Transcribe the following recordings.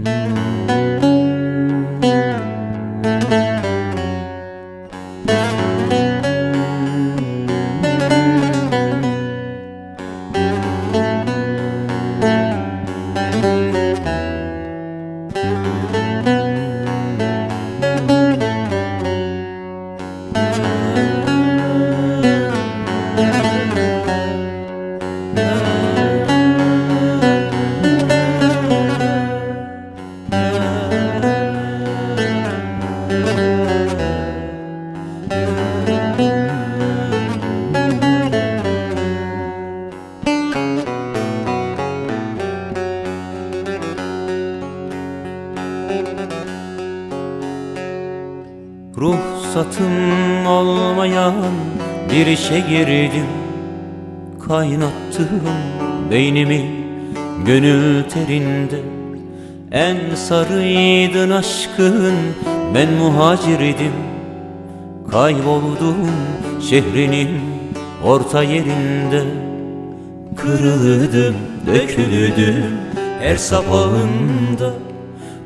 Mm-hmm. Ruhsatım olmayan bir işe girdim. Kaynattım beynimi gönül terinde. En sarıydın aşkın ben muhacirdim Kayboldum şehrinin orta yerinde. Kırıldım, döküldüm her sapağında.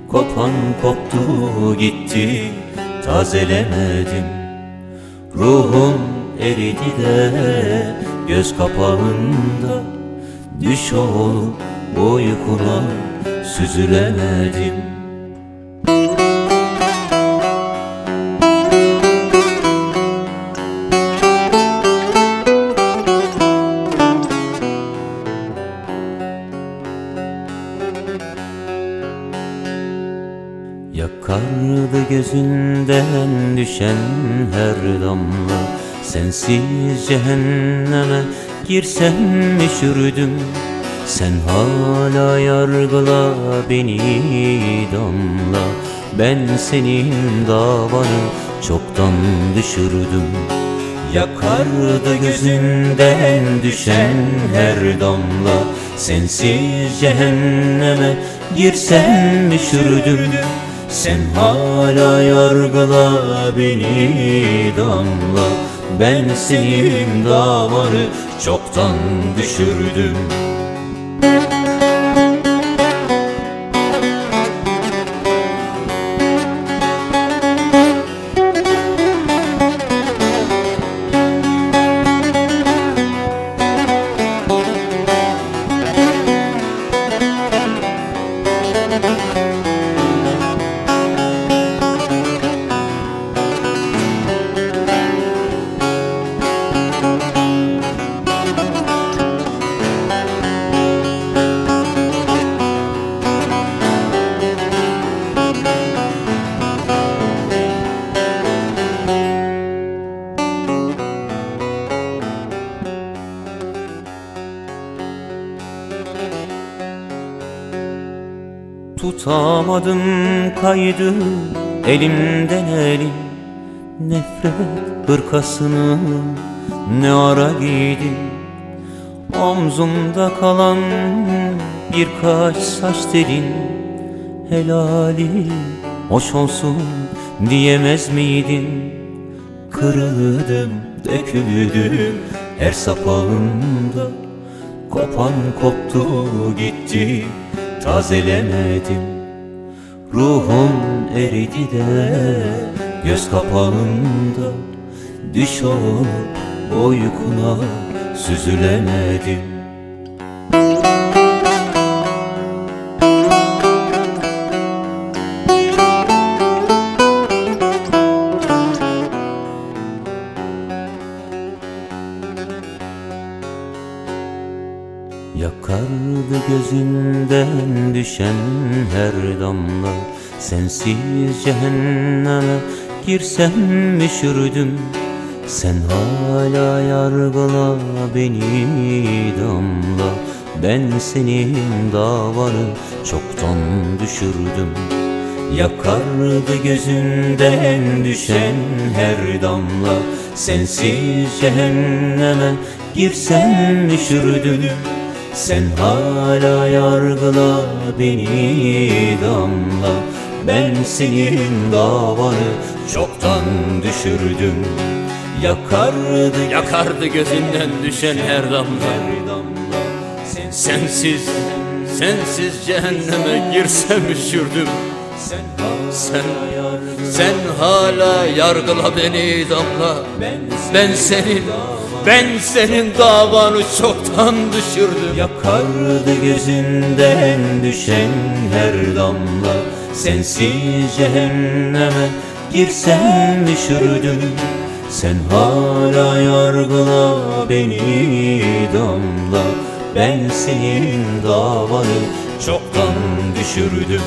Kopan koptu gitti tazelemedim. Ruhum eridi de göz kapağında Düş olup uykuna süzülemedim Yakardı gözünden düşen her damla Sensiz cehenneme girsem üşürdüm Sen hala yargıla beni damla Ben senin davanı çoktan düşürdüm. Yakardı gözünden düşen her damla Sensiz cehenneme girsem üşürdüm Sen hala yargıla beni damla. Ben senin davanı çoktan düşürdüm Tutamadım kaydı. Elimden elim Nefret hırkasını. Ne ara giydim? Omzumda kalan birkaç saç telin Helali. Hoş olsun diyemez miydin Kırıldım, döküldüm her sapağımda Kopan koptu gitti tazelemedim. Ruhum eridi de göz kapağında Düş olup uykuna süzülemedim Yakardı gözünden düşen her damla Sensiz cehenneme girsem üşürdüm Sen hala yargıla beni damla Ben senin davanı çoktan düşürdüm. Yakardı gözünden düşen her damla Sensiz cehenneme girsem üşürdüm Sen hala yargıla beni damla. Ben senin davanı çoktan düşürdüm. Yakardı Yakardı gözünden düşen her damla. damla. Sensiz Sensiz cehenneme girsem üşürdüm Sen, sen hala yargıla beni damla. Ben senin, ben senin davanı çoktan düşürdüm. Yakardı gözünden düşen her damla. Sensiz cehenneme girsem üşürdüm Sen hala yargıla beni damla. Ben senin davanı çoktan düşürdüm